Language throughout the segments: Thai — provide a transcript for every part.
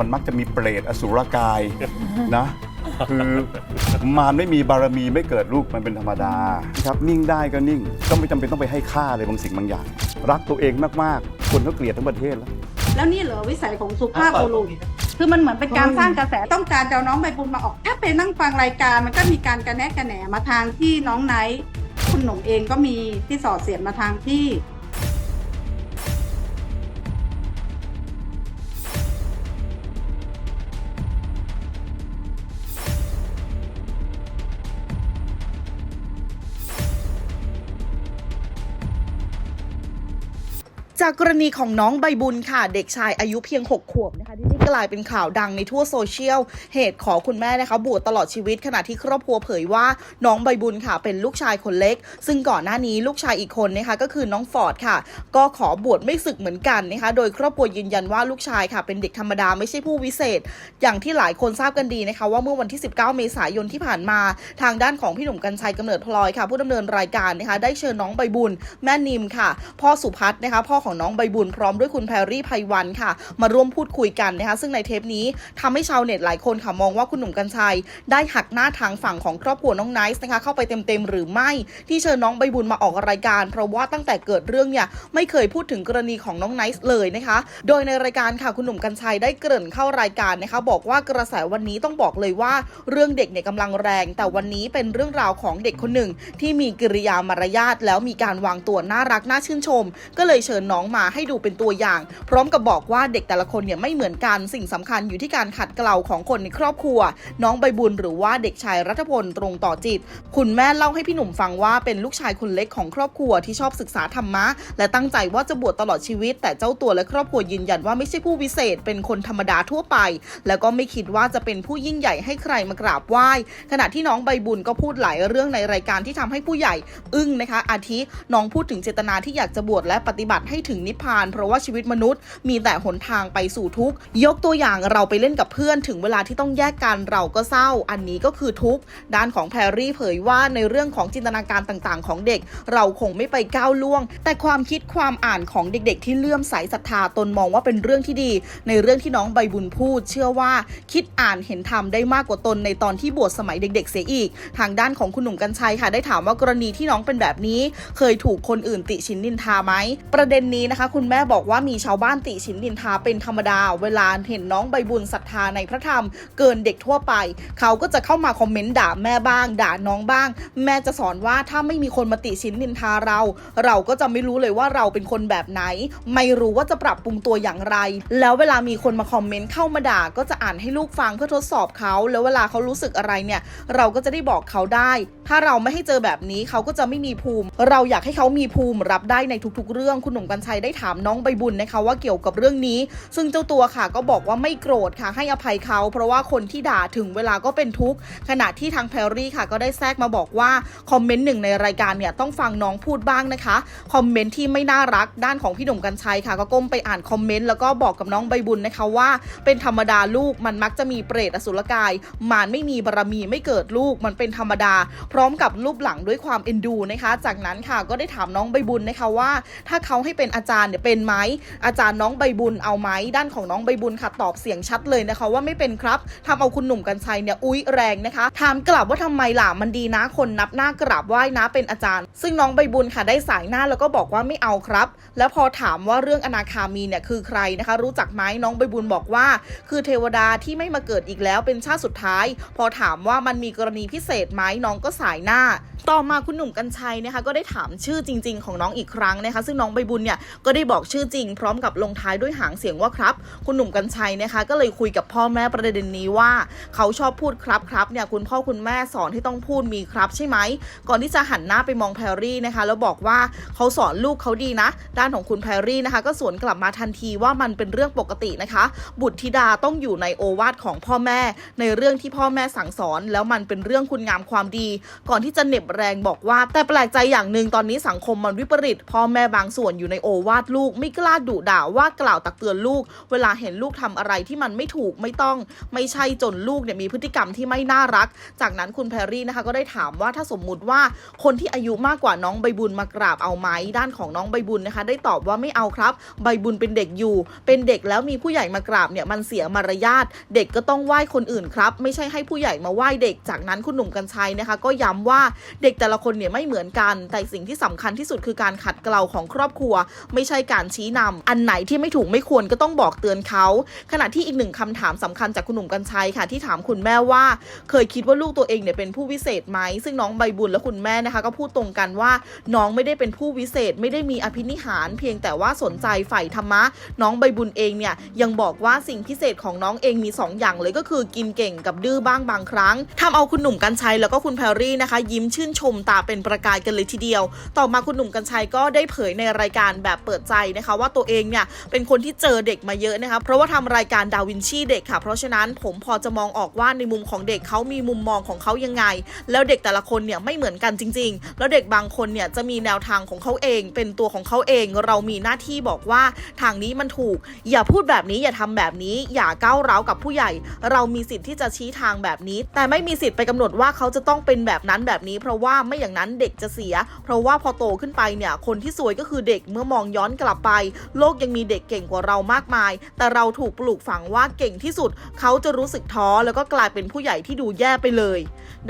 มันมักจะมีเปรตอสุรกายนะ คือมารไม่มีบารมีไม่เกิดลูกมันเป็นธรรมดาครับนิ่งได้ก็นิ่ง ก็ไม่จำเป็นต้องไปให้ค่าอะไรบางสิ่งบางอย่าง รักตัวเองมากๆ คนก็เกลียดทั้งประเทศแล้ว แล้วนี่เหรอวิสัยของสุภาพบุรุษคือมันเหมือนเป็นการสร้างกระแสต้องการจะเอาน้องใบบุญมาออก ถ้าไปนั่งฟังรายการมันก็มีการกระแนะกระแหนมาทางที่น้องไนท์คุณหนุ่มเองก็มีที่สอดเสียดมาทางที่ จากกรณีของน้องใบบุญค่ะ เด็กชายอายุเพียง 6 ขวบนะคะที่กลายเป็นข่าวดังในทั่วโซเชียล เหตุขอคุณแม่นะคะบวชตลอดชีวิตขณะที่ครอบครัวเผยว่าน้องใบบุญค่ะ เป็นลูกชายคนเล็ก ซึ่งก่อนหน้านี้ลูกชายอีกคนนะคะก็คือน้องฟอร์ดค่ะ ก็ขอบวชไม่ศึกเหมือนกันนะคะโดยครอบครัวยืนยันว่าลูกชายค่ะ เป็นเด็กธรรมดาไม่ใช่ผู้วิเศษ อย่างที่หลายคนทราบกันดีนะคะว่าเมื่อวันที่ 19 เมษายนที่ผ่านมา ทางด้านของพี่หนุ่มกัญชัยกำเนิดพลอยค่ะ ผู้ดำเนินรายการนะคะได้เชิญน้องใบบุญ แม่นิมค่ะ พ่อสุพัฒน์นะคะพ่อของน้องใบบุญพร้อมด้วยคุณแพรรี่ไพวันค่ะ มาร่วมพูดคุยกันนะคะ ซึ่งในเทปนี้ทำให้ชาวเน็ตหลายคนค่ะมองว่าคุณหนุ่มกัญชัย ได้หักหน้าทางฝั่งของครอบครัวน้องไนซ์นะคะเข้าไปเต็มๆหรือไม่ที่เชิญน้องใบบุญมาออกรายการ เพราะว่าตั้งแต่เกิดเรื่องเนี่ยไม่เคยพูดถึงกรณีของน้องไนซ์เลยนะคะ โดยในรายการค่ะคุณหนุ่มกัญชัยได้เกริ่นเข้ารายการนะคะ บอกว่ากระแสวันนี้ต้องบอกเลยว่าเรื่องเด็กเนี่ยกำลังแรง แต่วันนี้เป็นเรื่องราวของเด็กคนหนึ่ง ที่มีกิริยามารยาทแล้วมีการวางตัวน่ารักน่าชื่นชม ก็เลยเชิญน้องมาให้ดูเป็นตัวอย่าง พร้อมกับบอกว่าเด็กแต่ละคนเนี่ยไม่เหมือนกันสิ่งสำคัญอยู่ที่การขัดเกลาของคนในครอบครัว น้องใบบุญหรือว่าเด็กชายรัฐพลตรงต่อจิต คุณแม่เล่าให้พี่หนุ่มฟังว่าเป็นลูกชายคนเล็กของครอบครัวที่ชอบศึกษาธรรมะ และตั้งใจว่าจะบวชตลอดชีวิต แต่เจ้าตัวและครอบครัวยืนยันว่าไม่ใช่ผู้วิเศษ เป็นคนธรรมดาทั่วไป แล้วก็ไม่คิดว่าจะเป็นผู้ยิ่งใหญ่ให้ใครมากราบไหว้ ขณะที่น้องใบบุญก็พูดหลายเรื่องในรายการที่ทำให้ผู้ใหญ่ อึ้งนะคะอาทิน้องพูดถึงเจตนาที่อยากจะบวชและปฏิบัติให้ถึงนิพพาน เพราะว่าชีวิตมนุษย์ มีแต่หนทางไปสู่ทุกข์ยกตัวอย่างเราไปเล่นกับเพื่อนถึงเวลาที่ต้องแยกกันเราก็เศร้า อันนี้ก็คือทุกข์ด้านของแพรรี่เผยว่าในเรื่องของจินตนาการต่างๆ ของเด็ก เราคงไม่ไปก้าวล่วง แต่ความคิดความอ่านของเด็กๆ ที่เลื่อมใสศรัทธาตนมองว่าเป็นเรื่องที่ดี ในเรื่องที่น้องใบบุญพูด เชื่อว่าคิดอ่านเห็นทำได้มากกว่าตนในตอนที่บวชสมัยเด็ก ๆ เสียอีก ทางด้านของคุณหนุ่มกัญชัยค่ะได้ถามว่ากรณีที่น้องเป็นแบบนี้ เคยถูกคนอื่นติชินนินทาไหมประเด็นนี้นะคะ คุณแม่บอกว่ามีชาวบ้านติชินนินทาเป็นธรรมดา เวลาเห็นน้องใบบุญศรัทธาในพระธรรม เกินเด็กทั่วไป เขาก็จะเข้ามาคอมเมนต์ด่าแม่บ้าง ด่าน้องบ้าง แม่จะสอนว่าถ้าไม่มีคนมาติชินนินทาเรา เราก็จะไม่รู้เลยว่าเราเป็นคนแบบไหน ไม่รู้ว่าจะปรับปรุงตัวอย่างไร แล้วเวลามีคนมาคอมเมนต์เข้ามาด่าก็จะอ่านให้ลูกฟังเพื่อทดสอบเขาแล้วเวลาเขารู้สึกอะไรเนี่ย เราก็จะได้บอกเขาได้ ถ้าเราไม่ให้เจอแบบนี้เขาก็จะไม่มีภูมิ เราอยากให้เขามีภูมิรับได้ในทุกๆ เรื่องคุณหนุ่มกัญชัยได้ถามน้องใบบุญนะคะว่าเกี่ยวกับเรื่องนี้ ซึ่งเจ้าตัวค่ะก็บอกว่าไม่โกรธค่ะให้อภัยเขา เพราะว่าคนที่ด่าถึงเวลาก็เป็นทุกข์ขณะที่ทางแพรรี่ค่ะก็ได้แทรกมาบอกว่าคอมเมนต์หนึ่งในรายการเนี่ยต้องฟังน้องพูดบ้างนะคะคอมเมนต์ที่ไม่น่ารักด้านของพี่หนุ่มกัญชัยค่ะก็ก้มไปอ่านคอมเมนต์แล้วก็บอกกับน้องใบบุญนะคะว่า เป็นธรรมดาลูกมันมักจะมีเปรตอสุรกายมารไม่มีบารมีไม่เกิดลูกมันเป็นธรรมดา พร้อมกับรูปหลังด้วยความเอ็นดูนะคะ จากนั้นค่ะก็ได้ถามน้องใบบุญนะคะว่า ถ้าเขาให้เป็นอาาจารย์เนี่ยเป็นไหมอาจารย์น้องใบบุญเอาไหมด้านของน้องใบบุญค่ะตอบเสียงชัดเลยนะคะ ว่าไม่เป็นครับทำเอาคุณหนุ่มกัญชัยเนี่ยอุ้ยแรงนะคะถามกลับว่าทำไมล่ะมันดีนะคนนับหน้ากราบไหว้นะเป็นอาจารย์ ซึ่งน้องใบบุญค่ะได้สายหน้าแล้วก็บอกว่าไม่เอาครับ แล้วพอถามว่าเรื่องอนาคามีเนี่ยคือใครนะคะ รู้จักไหมน้องใบบุญบอกว่า คือเทวดาที่ไม่มาเกิดอีกแล้วเป็นชาติสุดท้าย พอถามว่ามันมีกรณีพิเศษไหมน้องก็สายหน้า ต่อมาคุณหนุ่มกัญชัยนะคะก็ได้ถามชื่อจริง ๆ ของน้องอีกครั้งนะคะ ซึ่งน้องใบบุญเนี่ยก็ได้บอกชื่อจริง พร้อมกับลงท้ายด้วยหางเสียงว่าครับ คุณหนุ่มกัญชัยนะคะ ก็เลยคุยกับพ่อแม่ประเด็นนี้ว่า เขาชอบพูดครับครับเนี่ยคุณพ่อคุณแม่สอนที่ต้องพูดมีครับใช่ไหมก่อนที่จะหันหน้าไปมองแพรรี่นะคะ แล้วบอกว่าเขาสอนลูกเขาดีนะ ด้านของคุณแพรรี่นะคะ ก็สวนกลับมาทันทีว่ามันเป็นเรื่องปกตินะคะ บุตรธิดาต้องอยู่ในโอวาทของพ่อแม่ ในเรื่องที่พ่อแม่สั่งสอน แล้วมันเป็นเรื่องคุณงามความดี ก่อนที่จะเหน็บแรงบอกว่า แต่แปลกใจอย่างหนึ่งตอนนี้สังคมมันวิปริตพ่อแม่บางส่วนอยู่ในโอวาดลูก ไม่กล้าดุด่าว่ากล่าวตักเตือนลูก เวลาเห็นลูกทำอะไรที่มันไม่ถูกไม่ต้อง ไม่ใช่จนลูกเนี่ยมีพฤติกรรมที่ไม่น่ารัก จากนั้นคุณแพรรี่นะคะก็ได้ถามว่าถ้าสมมุติว่าคนที่อายุมากกว่าน้องใบบุญมากราบเอาไหมด้านของน้องใบบุญนะคะ ได้ตอบว่าไม่เอาครับ ใบบุญเป็นเด็กอยู่ เป็นเด็กแล้วมีผู้ใหญ่มากราบเนี่ยมันเสียมารยาทเด็กก็ต้องไหว้คนอื่นครับไม่ใช่ให้ผู้ใหญ่มาไหว้เด็ก จากนั้นคุณหนุ่มกัญชัยนะคะ ก็ย้ำว่าเด็กแต่ละคนเนี่ยไม่เหมือนกัน แต่สิ่งที่สำคัญที่สุดคือการขัดเกลาของครอบครัวไม่ใช่การชี้นำอันไหนที่ไม่ถูกไม่ควรก็ต้องบอกเตือนเขา ขณะที่อีกหนึ่งคำถามสำคัญจากคุณหนุ่มกัญชัยค่ะ ที่ถามคุณแม่ว่า เคยคิดว่าลูกตัวเองเนี่ยเป็นผู้วิเศษไหมซึ่งน้องใบบุญและคุณแม่นะคะ ก็พูดตรงกันว่าน้องไม่ได้เป็นผู้วิเศษ ไม่ได้มีอภินิหาร เพียงแต่ว่าสนใจใฝ่ธรรมะ น้องใบบุญเองเนี่ยยังบอกว่าสิ่งพิเศษของน้องเองมี 2 อย่างเลยก็คือกินเก่งกับดื้อบ้างบางครั้งทำเอาคุณหนุ่มกัญชัยแล้วก็คุณแพรรี่นะคะ ยิ้มชื่นชมตาเป็นประกายกันเลยทีเดียว ต่อมาคุณหนุ่มกัญชัยก็ได้เผยในรายการแบบเปิดใจนะคะว่าตัวเองเนี่ยเป็นคนที่เจอเด็กมาเยอะนะคะเพราะว่าทำรายการดาวินชีเด็กค่ะ เพราะฉะนั้นผมพอจะมองออกว่าในมุมของเด็กเขามีมุมมองของเขายังไง แล้วเด็กแต่ละคนเนี่ยไม่เหมือนกันจริง ๆ แล้วเด็กบางคนเนี่ยจะมีแนวทางของเขาเอง เป็นตัวของเขาเอง เรามีหน้าที่บอกว่าทางนี้มันถูก อย่าพูดแบบนี้อย่าทำแบบนี้ อย่าก้าวร้าวกับผู้ใหญ่ เรามีสิทธิ์ที่จะชี้ทางแบบนี้ แต่ไม่มีสิทธิ์ไปกำหนดว่าเขาจะต้องเป็นแบบนั้นแบบนี้ เพราะว่าไม่อย่างนั้นเด็กจะเสีย เพราะว่าพอโตขึ้นไปเนี่ยคนที่สวยก็คือเด็กเมื่อมององย้อนกลับไป โลกยังมีเด็กเก่งกว่าเรามากมาย แต่เราถูกปลูกฝังว่าเก่งที่สุด เขาจะรู้สึกท้อแล้วก็กลายเป็นผู้ใหญ่ที่ดูแย่ไปเลย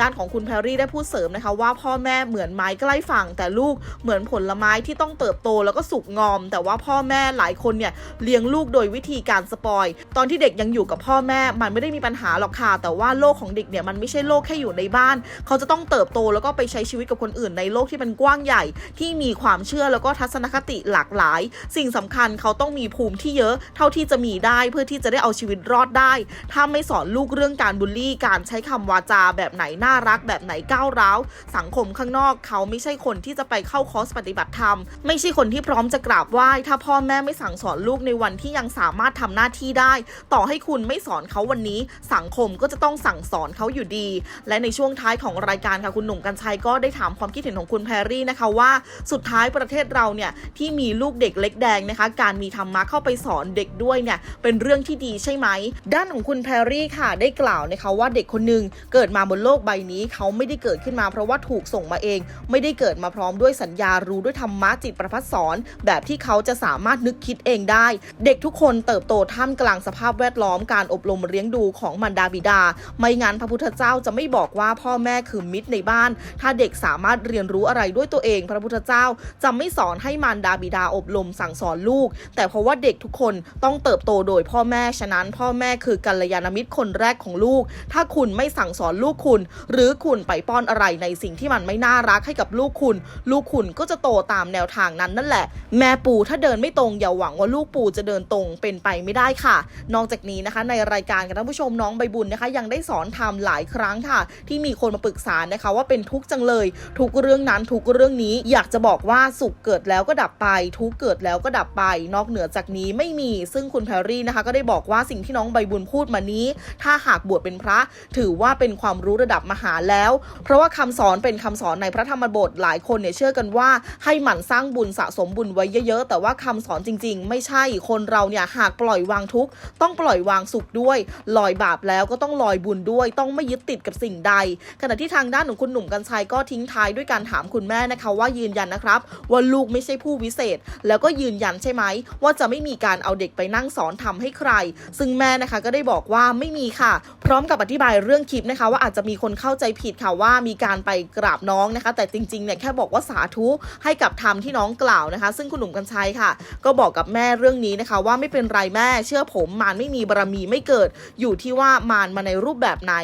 ด้านของคุณแพรรี่ได้พูดเสริมนะคะว่าพ่อแม่เหมือนไม้ใกล้ฝั่ง แต่ลูกเหมือนผลไม้ที่ต้องเติบโตแล้วก็สุกงอม แต่ว่าพ่อแม่หลายคนเนี่ยเลี้ยงลูกโดยวิธีการสปอย ตอนที่เด็กยังอยู่กับพ่อแม่มันไม่ได้มีปัญหาหรอกค่ะ แต่ว่าโลกของเด็กเนี่ยมันไม่ใช่โลกแค่อยู่ในบ้าน เขาจะต้องเติบโตแล้วก็ไปใช้ชีวิตกับคนอื่นในโลกที่มันกว้างใหญ่ ที่มีความเชื่อแล้วก็ทัศนคติหลากหลาย สิ่งสำคัญเขาต้องมีภูมิที่เยอะเท่าที่จะมีได้เพื่อที่จะได้เอาชีวิตรอดได้ ถ้าไม่สอนลูกเรื่องการบูลลี่ การใช้คำวาจาแบบไหนน่ารัก แบบไหนก้าวร้าว สังคมข้างนอกเขาไม่ใช่คนที่จะไปเข้าคอร์สปฏิบัติธรรม ไม่ใช่คนที่พร้อมจะกราบไหว้ถ้าพ่อแม่ไม่สั่งสอนลูกในวันที่ยังสามารถทำหน้าที่ได้ ต่อให้คุณไม่สอนเขาวันนี้ สังคมก็จะต้องสั่งสอนเขาอยู่ดี และในช่วงท้ายของรายการค่ะคุณหนุ่มกัญชัยก็ได้ถามความคิดเห็นของคุณแพรรี่นะคะว่า สุดท้ายประเทศเราเนี่ยที่มีลูกเด็กเล็กแดงนะคะ การมีธรรมะเข้าไปสอนเด็กด้วยเนี่ยเป็นเรื่องที่ดีใช่ไหม ด้านของคุณแพรรี่ค่ะได้กล่าวนะคะว่าเด็กคนหนึ่งเกิดมาบนโลกใบนี้เขาไม่ได้เกิดขึ้นมาเพราะว่าถูกส่งมาเอง ไม่ได้เกิดมาพร้อมด้วยสัญญารู้ด้วยธรรมะจิตประพัดสอน แบบที่เขาจะสามารถนึกคิดเองได้ เด็กทุกคนเติบโตท่ามกลางสภาพแวดล้อมการอบรมเลี้ยงดูของมารดาบิดา ไม่งั้นพระพุทธเจ้าจะไม่บอกว่าพ่อแม่คือมิตรในบ้าน ถ้าเด็กสามารถเรียนรู้อะไรด้วยตัวเอง พระพุทธเจ้าจะไม่สอนให้มารดาบิดาอบรมสั่งสอนลูก แต่เพราะว่าเด็กทุกคนต้องเติบโตโดยพ่อแม่ ฉะนั้นพ่อแม่คือกัลยาณมิตรคนแรกของลูก ถ้าคุณไม่สั่งสอนลูกคุณ หรือคุณไปป้อนอะไรในสิ่งที่มันไม่น่ารักให้กับลูกคุณ ลูกคุณก็จะโตตามแนวทางนั้นนั่นแหละ แม่ปู่ถ้าเดินไม่ตรงอย่าหวังว่าลูกปู่จะเดินตรงเป็นไปไม่ได้ค่ะ นอกจากนี้นะคะ ในรายการกับท่านผู้ชมน้องใบบุญนะคะ ยังได้สอนทำหลายครั้งค่ะ ที่มีคนมาปรึกษานะคะว่าเป็นทุกข์จังเลย ทุกเรื่องนั้นทุกเรื่องนี้อยากจะบอกว่าสุขเกิดแล้วก็ดับไปทุกเกิดแล้วก็ดับไป นอกเหนือจากนี้ไม่มี ซึ่งคุณแพรรี่นะคะ ก็ได้บอกว่าสิ่งที่น้องใบบุญพูดมานี้ ถ้าหากบวชเป็นพระ ถือว่าเป็นความรู้ระดับมหาแล้ว เพราะว่าคำสอนเป็นคำสอนในพระธรรมบทหลายคนเนี่ยเชื่อกันว่า ให้หมั่นสร้างบุญสะสมบุญไว้เยอะๆแต่ว่าคำสอนจริง ๆ ไม่ใช่คนเราเนี่ยหากปล่อยวางทุกข์ต้องปล่อยวางสุขด้วย ลอยบาปแล้วก็ต้องลอยบุญด้วย ต้องไม่ยึดติดกับสิ่งใด ขณะที่ทางด้านของคุณหนุ่มกัญชัยก็ทิ้งท้ายด้วยการถามคุณแม่นะคะว่ายืนยันนะครับ ว่าลูกไม่ใช่ผู้วิเศษแล้วก็ยืนยันใช่ไหม ว่าจะไม่มีการเอาเด็กไปนั่งสอนทำให้ใคร ซึ่งแม่นะคะก็ได้บอกว่าไม่มีค่ะ พร้อมกับอธิบายเรื่องคลิปนะคะ ว่าอาจจะมีคนเข้าใจผิดค่ะว่ามีการไปกราบน้องนะคะ แต่จริงๆเนี่ยแค่บอกว่าสาธุให้กับธรรมที่น้องกล่าวนะคะ ซึ่งคุณหนุ่มกัญชัยค่ะ ก็บอกกับแม่เรื่องนี้นะคะ ว่าไม่เป็นไรแม่เชื่อผมมารไม่มีบารมีไม่เกิด อยู่ที่ว่ามารมาในรูปแบบไหน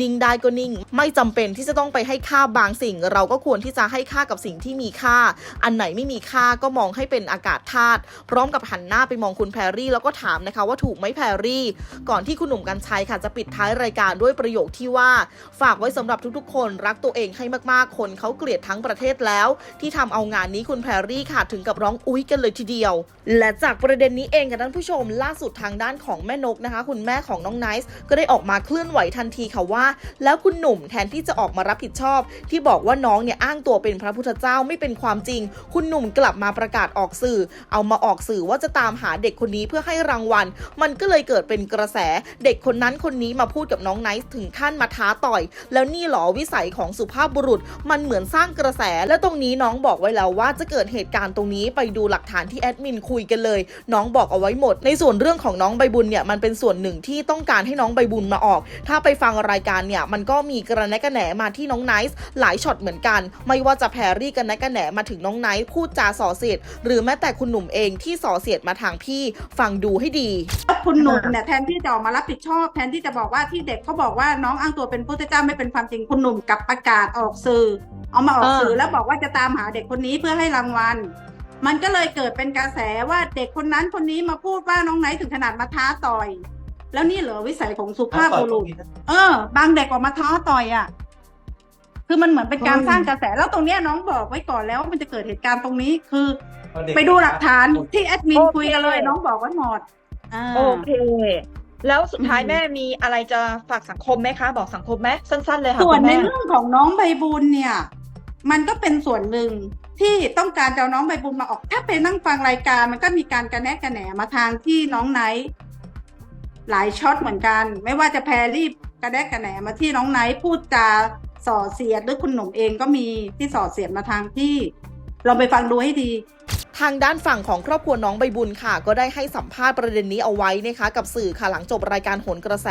นิ่งได้ก็นิ่ง ไม่จำเป็นที่จะต้องไปให้ค่าบางสิ่ง เราก็ควรที่จะให้ค่ากับสิ่งที่มีค่า อันไหนไม่มีค่าก็มองให้เป็นอากาศธาตุพร้อมกับหันหน้าไปมองคุณแพรรี่ แล้วก็ถามนะคะว่าถูกไหมแพรรี่ ก่อนที่คุณหนุ่มกัญชัยค่ะจะปิดท้ายรายการด้วยประโยคที่ว่า ฝากไว้สำหรับทุกๆ คนรักตัวเองให้มากๆ คนเขาเกลียดทั้งประเทศแล้ว ที่ทำเอางานนี้คุณแพรรี่ค่ะถึงกับร้องอุ้ยกันเลยทีเดียว และจากประเด็นนี้เองค่ะท่านผู้ชมล่าสุดทางด้านของแม่นกนะคะ คุณแม่ของน้องไนซ์ก็ได้ออกมาเคลื่อนไหวทันทีค่ะว่า แล้วคุณหนุ่มแทนที่จะออกมารับผิดชอบ ที่บอกว่าน้องเนี่ยอ้างตัวเป็นพระพุทธเจ้าไม่เป็นความจริง คุณหนุ่มกลับมาประกาศศออกสื่อ เอามาออกสื่อว่าจะตามหาเด็กคนนี้เพื่อให้รางวัล มันก็เลยเกิดเป็นกระแสเด็กคนนั้นคนนี้มาพูดกับน้องไนท์ถึงขั้นมาท้าต่อย แล้วนี่หรอวิสัยของสุภาพบุรุษ มันเหมือนสร้างกระแส และตรงนี้น้องบอกไว้แล้วว่าจะเกิดเหตุการณ์ตรงนี้ไปดูหลักฐานที่แอดมินคุยกันเลย น้องบอกเอาไว้หมด ในส่วนเรื่องของน้องใบบุญเนี่ยมันเป็นส่วนหนึ่งที่ต้องการให้น้องใบบุญมาออก ถ้าไปฟังรายการเนี่ยมันก็มีกระแนกระแหนมาที่น้องไนท์หลายช็อตเหมือนกัน ไม่ว่าจะแพรรี่กันแนะกระแหนมาถึงน้องไนท์พูดจาส่อเสียดหรือแม้แต่คุณหนุ่มเองที่ส่อเสียดมาทางพี่ฟังดูให้ดีแล้วคุณหนุ่มเนี่ยแทนที่จะออกมารับผิดชอบ แทนที่จะบอกว่าที่เด็กเขาบอกว่าน้องอ้างตัวเป็นพุทธเจ้าไม่เป็นความจริงคุณหนุ่มกลับประกาศออกสื่อ เอามาออกเออสื่อแล้วบอกว่าจะตามหาเด็กคนนี้เพื่อให้รางวัลมันก็เลยเกิดเป็นกระแสว่าเด็กคนนั้นคนนี้มาพูดว่าน้องไนท์ถึงขนาดมาท้าต่อย แล้วนี่เหรอวิสัยของสุภาพบุรุษเออ บางเด็กออกมาท้าต่อยอะ คือมันเหมือนเป็นการสร้างกระแสแล้วตรงเนี้ยน้องบอกไว้ก่อนแล้วว่ามันจะเกิดเหตุการณ์ตรงนี้คือ ไปดูหลักฐานที่แอดมินโอเคคุยกันเลย น้องบอกไว้หมดอ่าโอเค แล้วสุดท้ายอืมแม่มีอะไรจะฝากสังคมไหมคะ บอกสังคมไหมสั้นๆเลยค่ะส่วนคุณในแม่เรื่องของน้องใบบุญเนี่ย มันก็เป็นส่วนหนึ่งที่ต้องการจะเอาน้องใบบุญมาออก ถ้าไปนั่งฟังรายการมันก็มีการกระแนะกระแหนมาทางที่น้องไนท์หลายช็อตเหมือนกัน ไม่ว่าจะแพรรีบกระแนะกระแหนมาที่น้องไนท์พูดจาส่อเสียดหรือคุณหนุ่มเองก็มีที่ส่อเสียดมาทางที่ลองไปฟังดูให้ดี ทางด้านฝั่งของครอบครัวน้องใบบุญค่ะ ก็ได้ให้สัมภาษณ์ประเด็นนี้เอาไว้นะคะ กับสื่อค่ะหลังจบรายการโหนกระแส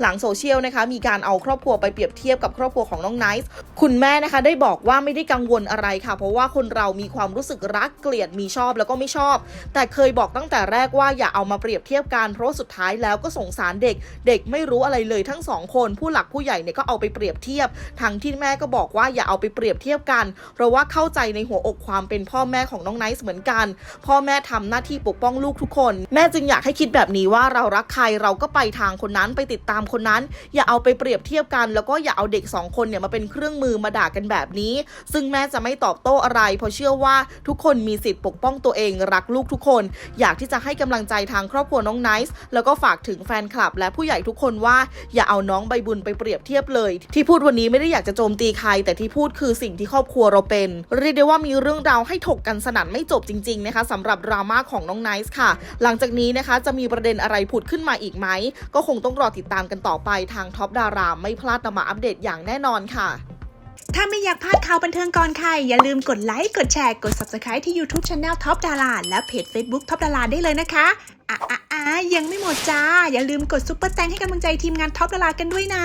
หลังโซเชียลนะคะ มีการเอาครอบครัวไปเปรียบเทียบกับครอบครัวของน้องไนท์คุณแม่นะคะได้บอกว่าไม่ได้กังวลอะไรค่ะ เพราะว่าคนเรามีความรู้สึกรักเกลียดมีชอบแล้วก็ไม่ชอบ แต่เคยบอกตั้งแต่แรกว่าอย่าเอามาเปรียบเทียบกันเพราะสุดท้ายแล้วก็สงสารเด็ก เด็กไม่รู้อะไรเลยทั้งสองคน ผู้หลักผู้ใหญ่เนี่ยก็เอาไปเปรียบเทียบทางที่แม่ก็บอกว่าอย่าเอาไปเปรียบเทียบกัน เพราะว่าเข้าใจในหัวอกความเป็นพ่อแม่ของน้องไนท์เหมือนกันพ่อแม่ทำหน้าที่ปกป้องลูกทุกคน แม่จึงอยากให้คิดแบบนี้ว่าเรารักใครเราก็ไปทางคนนั้นไปติดตามคนนั้น อย่าเอาไปเปรียบเทียบกัน แล้วก็อย่าเอาเด็กสองคนเนี่ยมาเป็นเครื่องมือมาด่ากันแบบนี้ ซึ่งแม่จะไม่ตอบโต้อะไร เพราะเชื่อว่าทุกคนมีสิทธิ์ปกป้องตัวเอง รักลูกทุกคน อยากที่จะให้กำลังใจทางครอบครัวน้องไนท์แล้วก็ฝากถึงแฟนคลับ และผู้ใหญ่ทุกคนว่าอย่าเอาน้องใบบุญไปเปรียบเทียบเลย ที่พูดวันนี้ไม่ได้อยากจะโจมตีใคร แต่ที่พูดคือสิ่งที่ครอบครัวเราเป็น เรียกได้ว่ามีเรื่องราวให้ถกกันสนั่นไม่จบจริงๆนะคะสำหรับดราม่าของน้องไนท์ค่ะ หลังจากนี้นะคะจะมีประเด็นอะไรผุดขึ้นมาอีกไหม ก็คงต้องรอติดตามกันต่อไปทางท็อปดาราไม่พลาดนำมาอัปเดตอย่างแน่นอนค่ะถ้าไม่อยากพลาดข่าวบันเทิงก่อนใคร อย่าลืมกดไลค์ กดแชร์ กด Subscribe ที่ YouTube Channel Top Dara และเพจ Facebook Top Dara ได้เลยนะคะ อะอะอะยังไม่หมดจ้า อย่าลืมกดซุปเปอร์แตงให้กำลังใจทีมงาน Top Dara กันด้วยนะ